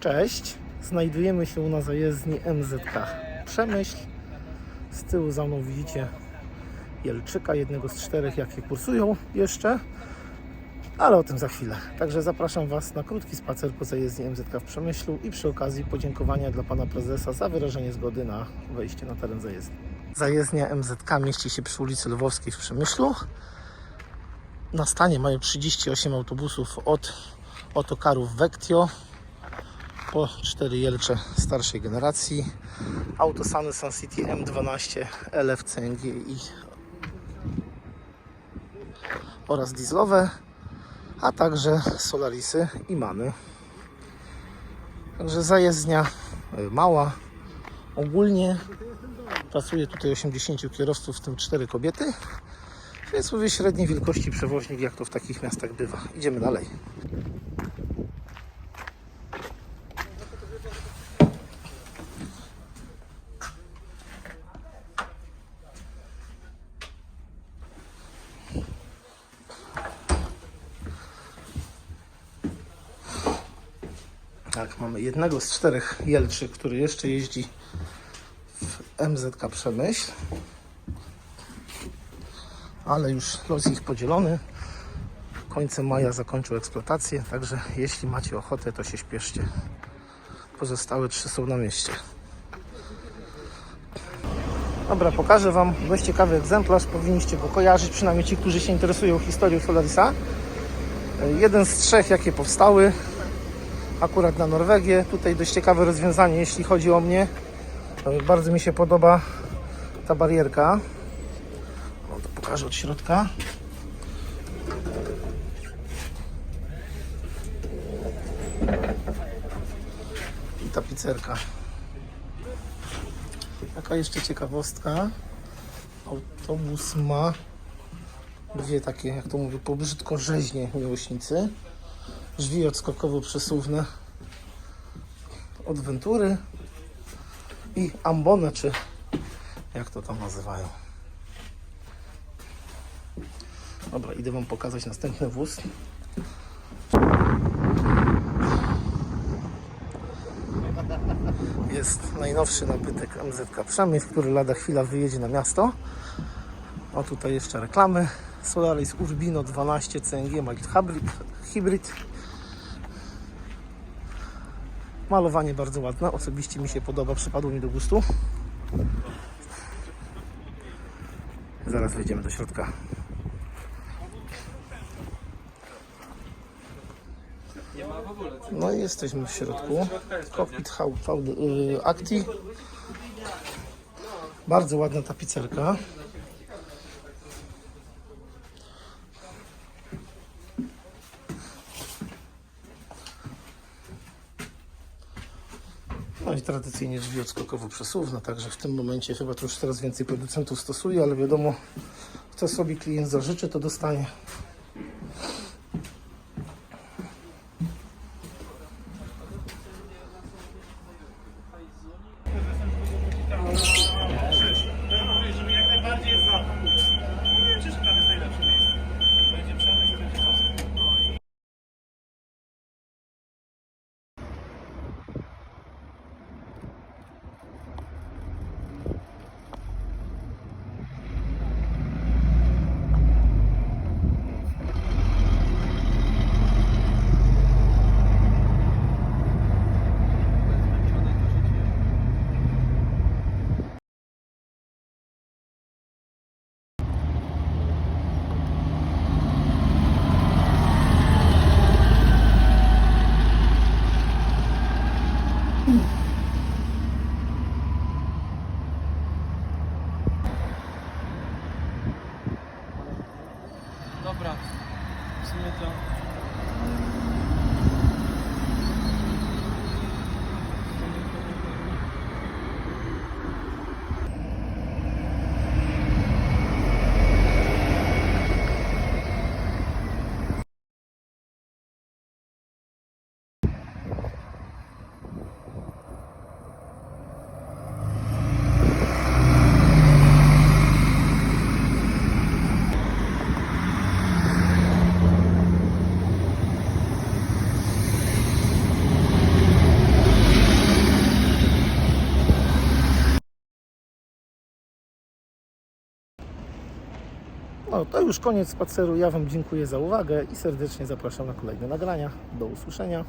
Cześć, znajdujemy się na zajezdni MZK Przemyśl. Z tyłu za mną widzicie Jelczyka, jednego z czterech, jakie kursują jeszcze, ale o tym za chwilę. Także zapraszam Was na krótki spacer po zajezdni MZK w Przemyślu i przy okazji podziękowania dla Pana Prezesa za wyrażenie zgody na wejście na teren zajezdni. Zajezdnia MZK mieści się przy ulicy Lwowskiej w Przemyślu. Na stanie mają 38 autobusów od autokarów Vectio po 4 Jelcze starszej generacji. Autosany Sun City M12 LF CNGI oraz dieslowe, a także Solarisy i Many. Także zajezdnia y, mała. Ogólnie pracuje tutaj 80 kierowców, w tym 4 kobiety. Więc mówię średniej wielkości przewoźnik, jak to w takich miastach bywa. Idziemy dalej. Tak, mamy jednego z czterech Jelczy, który jeszcze jeździ w MZK Przemyśl. Ale już los ich podzielony. Końcem maja zakończył eksploatację, także jeśli macie ochotę, to się śpieszcie. Pozostałe trzy są na mieście. Dobra, pokażę Wam dość ciekawy egzemplarz. Powinniście go kojarzyć, przynajmniej ci, którzy się interesują historią Solarisa. Jeden z trzech, jakie powstały akurat na Norwegię. Tutaj dość ciekawe rozwiązanie, jeśli chodzi o mnie. Bardzo mi się podoba ta barierka. O, to pokażę od środka. I tapicerka. Taka jeszcze ciekawostka. Autobus ma dwie takie, jak to mówię, po brzydko rzeźnie miłośnicy drzwi odskokowo-przesuwne od i ambone, czy jak to tam nazywają. Dobra, idę Wam pokazać następny wóz. Jest najnowszy nabytek MZK Przemysł, który lada chwila wyjedzie na miasto. O tutaj jeszcze reklamy. Solaris Urbino 12 CNG Mild Hybrid. Malowanie bardzo ładne, osobiście mi się podoba, przypadło mi do gustu. Zaraz wejdziemy do środka. No i jesteśmy w środku. Cockpit v, y. Bardzo ładna tapicerka. Tradycyjnie drzwi odskokowo przesuwne, także w tym momencie chyba to już coraz więcej producentów stosuje, ale wiadomo, co sobie klient zażyczy, to dostanie. Dobra, w No to już koniec spaceru. Ja Wam dziękuję za uwagę i serdecznie zapraszam na kolejne nagrania. Do usłyszenia.